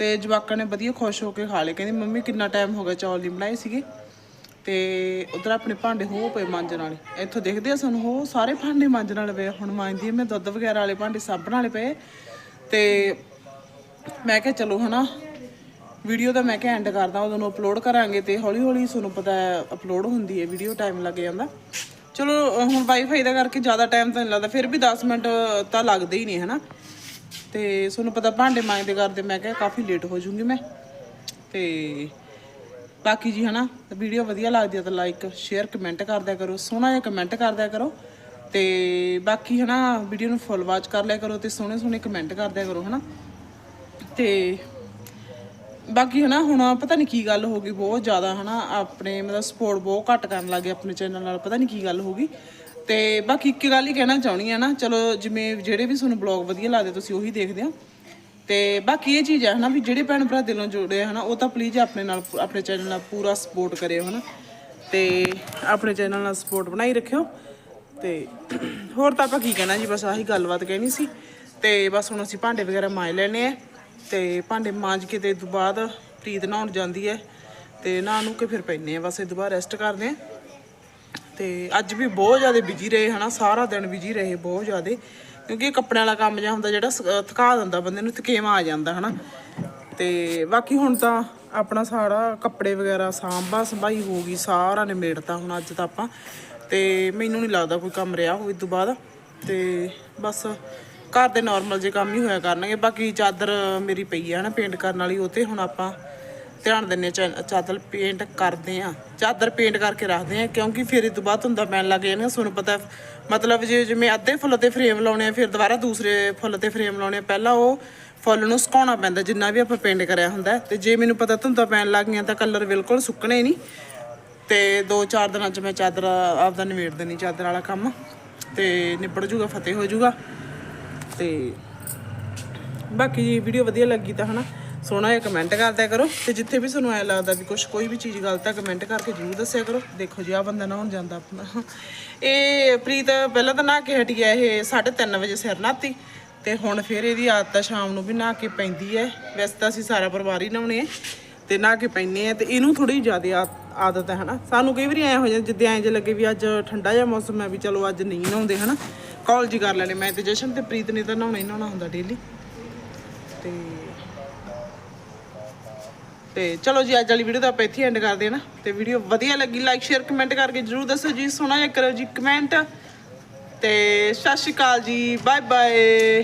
ਤੇ ਜਵਾਕਾਂ ਨੇ ਵਧੀਆ ਖੁਸ਼ ਹੋ ਕੇ ਖਾ ਲਏ। ਕਹਿੰਦੀ, ਮੰਮੀ, ਕਿੰਨਾ ਟਾਈਮ ਹੋ ਗਿਆ ਚੌਲ ਨਹੀਂ ਬਣਾਏ ਸੀਗੇ? ਤੇ ਉਧਰ ਆਪਣੇ ਭਾਂਡੇ ਹੋ ਪਏ ਮਾਂਜਣ ਵਾਲੇ। ਇੱਥੋਂ ਦੇਖਦੇ ਆ ਸਾਨੂੰ, ਹੋ, ਸਾਰੇ ਭਾਂਡੇ ਮਾਂਜਣ ਵਾਲੇ ਪਏ ਹੁਣ ਮਾਂਜਦੀ ਆ ਮੈਂ, ਦੁੱਧ ਵਗੈਰਾ ਵਾਲੇ ਭਾਂਡੇ ਸਾਬਣ ਵਾਲੇ ਪਏ ਤੇ ਮੈਂ ਕਿਹਾ, ਚਲੋ ਹਨਾ ਵੀਡੀਓ ਦਾ ਮੈਂ ਕਿਹਾ ਐਂਡ ਕਰਦਾ, ਉਦੋਂ ਨੂੰ ਅਪਲੋਡ ਕਰਾਂਗੇ ਤੇ ਹੌਲੀ ਹੌਲੀ ਤੁਹਾਨੂੰ ਪਤਾ ਅਪਲੋਡ ਹੁੰਦੀ ਹੈ ਵੀਡੀਓ ਟਾਈਮ ਲੱਗ ਜਾਂਦਾ। ਚਲੋ, ਹੁਣ ਵਾਈਫਾਈ ਦਾ ਕਰਕੇ ਜ਼ਿਆਦਾ ਟਾਈਮ ਤਾਂ ਨਹੀਂ ਲੱਗਦਾ, ਫਿਰ ਵੀ 10 ਮਿੰਟ ਤਾਂ ਲੱਗਦੇ ਹੀ ਨੇ ਹਨਾ? ਤੇ ਤੁਹਾਨੂੰ ਪਤਾ ਭਾਂਡੇ ਮਾਂਜਦੇ ਕਰਦੇ ਮੈਂ ਕਿਹਾ ਕਾਫੀ ਲੇਟ ਹੋ ਜੂੰਗੀ ਮੈਂ। ਤੇ ਬਾਕੀ ਜੀ ਹਨਾ ਵੀਡੀਓ ਵਧੀਆ ਲੱਗਦੀ ਹੈ ਤਾਂ ਲਾਈਕ ਸ਼ੇਅਰ ਕਮੈਂਟ ਕਰਦਿਆ ਕਰੋ, ਸੋਹਣਾ ਜਿਹਾ ਕਮੈਂਟ ਕਰਦਿਆ ਕਰੋ। ਤੇ ਬਾਕੀ ਹਨਾ ਵੀਡੀਓ ਨੂੰ ਫੁੱਲ ਵਾਚ ਕਰ ਲਿਆ ਕਰੋ ਤੇ ਸੋਹਣੇ ਸੋਹਣੇ ਕਮੈਂਟ ਕਰਦਿਆ ਕਰੋ ਹਨਾ। ਤੇ ਬਾਕੀ ਹਨਾ, ਹੁਣ ਪਤਾ ਨਹੀਂ ਕੀ ਗੱਲ ਹੋ ਗਈ ਬਹੁਤ ਜ਼ਿਆਦਾ ਹਨਾ, ਆਪਣੇ ਮਤਲਬ ਸਪੋਰਟ ਬਹੁਤ ਘੱਟ ਕਰਨ ਲੱਗੇ ਆਪਣੇ ਚੈਨਲ ਨਾਲ, ਪਤਾ ਨਹੀਂ ਕੀ ਗੱਲ ਹੋ ਗਈ। ਤੇ ਬਾਕੀ ਇੱਕ ਗੱਲ ਹੀ ਕਹਿਣਾ ਚਾਹਣੀ ਆ ਨਾ, ਚਲੋ ਜਿਵੇਂ ਜਿਹੜੇ ਵੀ ਤੁਹਾਨੂੰ ਬਲੌਗ ਵਧੀਆ ਲੱਗਦੇ, ਤੁਸੀਂ ਉਹੀ ਦੇਖਦੇ ਹੋ ਤੇ ਬਾਕੀ ਇਹ ਚੀਜ਼ ਹੈ ਹਨਾ, ਵੀ ਜਿਹੜੇ ਭੈਣ ਭਰਾ ਦਿਲੋਂ ਜੁੜੇ ਆ ਹਨਾ, ਉਹ ਤਾਂ ਪਲੀਜ਼ ਆਪਣੇ ਨਾਲ, ਆਪਣੇ ਚੈਨਲ ਨਾਲ ਪੂਰਾ ਸਪੋਰਟ ਕਰਿਓ ਹਨਾ। ਤੇ ਆਪਣੇ ਚੈਨਲ ਨਾਲ ਸਪੋਰਟ ਬਣਾਈ ਰੱਖਿਓ। ਤੇ ਹੋਰ ਤਾਂ ਆਪਾਂ ਕੀ ਕਹਿਣਾ ਜੀ, ਬਸ ਆਹੀ ਗੱਲਬਾਤ ਕਹਿਣੀ ਸੀ। ਤੇ ਬਸ ਹੁਣ ਅਸੀਂ ਭਾਂਡੇ ਵਗੈਰਾ ਮਾਂਜ ਲੈਣੇ ਆ। ਤੇ ਭਾਂਡੇ ਮਾਂਜ ਕੇ ਤੇ ਇਹ ਬਾਅਦ ਪ੍ਰੀਤ ਨਹਾਉਣ ਜਾਂਦੀ ਹੈ। ਤੇ ਨਹਾ ਨੂੰ ਕੇ ਫਿਰ ਪੈਨੇ ਆ, ਬਸ ਇਹ ਤੋਂ ਬਾਅਦ ਰੈਸਟ ਕਰਦੇ ਆ। ਤੇ ਅੱਜ ਵੀ ਬਹੁਤ ਜ਼ਿਆਦਾ ਬਿਜ਼ੀ ਰਹੇ ਹਨਾ, ਸਾਰਾ ਦਿਨ ਬਿਜ਼ੀ ਰਹੇ ਬਹੁਤ ਜ਼ਿਆਦਾ। ਕਿਉਂਕਿ ਕੱਪੜਿਆਂ ਵਾਲਾ ਕੰਮ ਜਿਹਾ ਹੁੰਦਾ ਜਿਹੜਾ ਸ- ਥਕਾ ਦਿੰਦਾ ਬੰਦੇ ਨੂੰ ਥਕੇਵਾ ਆ ਜਾਂਦਾ ਹਨਾ। ਤੇ ਬਾਕੀ ਹੁਣ ਤਾਂ ਆਪਣਾ ਸਾਰਾ ਕੱਪੜੇ ਵਗੈਰਾ ਸਾਂਭਾ ਸੰਭਾਈ ਹੋ ਗਈ, ਸਾਰਾ ਨਿਮੇੜਤਾ ਹੁਣ ਅੱਜ ਤਾਂ ਆਪਾਂ। ਤੇ ਮੈਨੂੰ ਨਹੀਂ ਲੱਗਦਾ ਕੋਈ ਕੰਮ ਰਿਹਾ ਹੋਵੇ ਤੋਂ ਬਾਅਦ। ਤੇ ਬਸ ਘਰ ਦੇ ਨਾਰਮਲ ਜੇ ਕੰਮ ਹੀ ਹੋਇਆ ਕਰਨਗੇ, ਬਾਕੀ ਚਾਦਰ ਮੇਰੀ ਪਈ ਹੈ ਨਾ ਪੇਂਟ ਕਰਨ ਵਾਲੀ, ਉਹ ਤੇ ਹੁਣ ਆਪਾਂ ਧਿਆਨ ਦਿੰਨੇ ਆ ਚਾ- ਚਾਦਰ ਪੇਂਟ ਕਰਦੇ ਆ ਚਾਦਰ ਪੇਂਟ ਕਰਕੇ ਰੱਖਦੇ ਆ ਕਿਉਂਕਿ ਫਿਰ ਇਹ ਤੋਂ ਬਾਅਦ ਹੁੰਦਾ ਪੈਣ ਲੱਗ ਜਾਣਾ ਤੁਹਾਨੂੰ ਪਤਾ ਮਤਲਬ ਜੇ ਜਿਵੇਂ ਅੱਧੇ ਫੁੱਲ ਤੇ ਫਰੇਮ ਲਾਉਣੇ ਆ, ਫਿਰ ਦੁਬਾਰਾ ਦੂਸਰੇ ਫੁੱਲ ਤੇ ਫਰੇਮ ਲਾਉਣੇ ਆ। ਪਹਿਲਾਂ ਉਹ ਫੁੱਲ ਨੂੰ ਸੁਕਾਉਣਾ ਪੈਂਦਾ, ਜਿੰਨਾ ਵੀ ਆਪਾਂ ਪੇਂਟ ਕਰਿਆ ਹੁੰਦਾ ਹੈ। ਤੇ ਜੇ ਮੈਨੂੰ ਪਤਾ ਧੁੰਦਾਂ ਪੈਣ ਲੱਗ ਗਈਆਂ, ਤਾਂ ਕਲਰ ਬਿਲਕੁਲ ਸੁੱਕਣੇ ਨਹੀਂ। ਤੇ 2-4 ਦਿਨਾਂ ਚ ਮੈਂ ਚਾਦਰ ਆਪਦਾ ਨਿਬੇੜ ਦੇਣੀ ਚਾਦਰ ਵਾਲਾ ਕੰਮ। ਤੇ ਨਿਬੜ ਜੂਗਾ, ਫਤਿਹ ਹੋ ਜੂਗਾ। ਤੇ ਬਾਕੀ ਜੀ ਵੀਡੀਓ ਵਧੀਆ ਲੱਗੀ ਤਾਂ ਹਨਾ। ਸੋਹਣਾ ਜਿਹਾ ਕਮੈਂਟ ਕਰਦਿਆ ਕਰੋ ਤੇ ਜਿੱਥੇ ਵੀ ਤੁਹਾਨੂੰ ਐ ਲੱਗਦਾ ਵੀ ਕੁਝ ਕੋਈ ਵੀ ਚੀਜ਼ ਗਲਤ ਹੈ ਕਮੈਂਟ ਕਰਕੇ ਜ਼ਰੂਰ ਦੱਸਿਆ ਕਰੋ। ਦੇਖੋ ਜੀ ਆ ਬੰਦਾ ਨਾ ਹੁਣ ਜਾਂਦਾ ਆਪਣਾ। ਇਹ ਪ੍ਰੀਤ ਪਹਿਲਾਂ ਤਾਂ ਨਹਾ ਕੇ ਹਟੀ ਗਿਆ ਇਹ 3:30 ਵਜੇ ਸਿਰ ਨਾਤੀ ਤੇ ਹੁਣ ਫਿਰ ਇਹਦੀ ਆਦਤ ਆ ਸ਼ਾਮ ਨੂੰ ਵੀ ਨਹਾ ਕੇ ਪੈਂਦੀ ਹੈ ਵੈਸੇ ਤਾਂ ਅਸੀਂ ਸਾਰਾ ਪਰਿਵਾਰ ਹੀ ਨਹਾਉਣੇ ਆ ਤੇ ਨਹਾ ਕੇ ਪੈਂਦੇ ਆ ਤੇ ਇਹਨੂੰ ਥੋੜੀ ਜ਼ਿਆਦਾ ਆਦਤ ਹੈ ਹਨਾ। ਸਾਨੂੰ ਕਈ ਵਾਰੀ ਐ ਹੋ ਜਾਂਦਾ, ਜਿੱਦਾਂ ਐਂ ਜੇ ਲੱਗੇ ਵੀ ਅੱਜ ਠੰਡਾ ਜਿਹਾ ਮੌਸਮ ਹੈ ਵੀ ਚਲੋ ਅੱਜ ਨਹੀਂ ਨਹਾਉਂਦੇ, ਹਨਾ। ਕਾਲਜ ਹੀ ਕਰ ਲੈਣੇ ਮੈਂ ਤੇ ਜਸ਼ਨ ਤੇ ਪ੍ਰੀਤ ਨੇ ਤਾਂ ਨਹਾਉਣਾ ਹੀ ਨਹਾਉਣਾ ਹੁੰਦਾ ਡੇਲੀ ਤੇ ਤੇ ਚਲੋ ਜੀ, ਅੱਜ ਵਾਲੀ ਵੀਡੀਓ ਤਾਂ ਆਪਾਂ ਇੱਥੇ ਐਂਡ ਕਰਦੇ ਹਾਂ ਨਾ। ਤੇ ਵੀਡੀਓ ਵਧੀਆ ਲੱਗੀ ਲਾਈਕ ਸ਼ੇਅਰ ਕਮੈਂਟ ਕਰਕੇ ਜਰੂਰ ਦੱਸੋ ਜੀ ਸੋਹਣਾ ਜਿਹਾ ਕਰੋ ਜੀ ਕਮੈਂਟ ਤੇ ਸਤਿ ਸ਼੍ਰੀ ਅਕਾਲ ਜੀ ਬਾਏ ਬਾਏ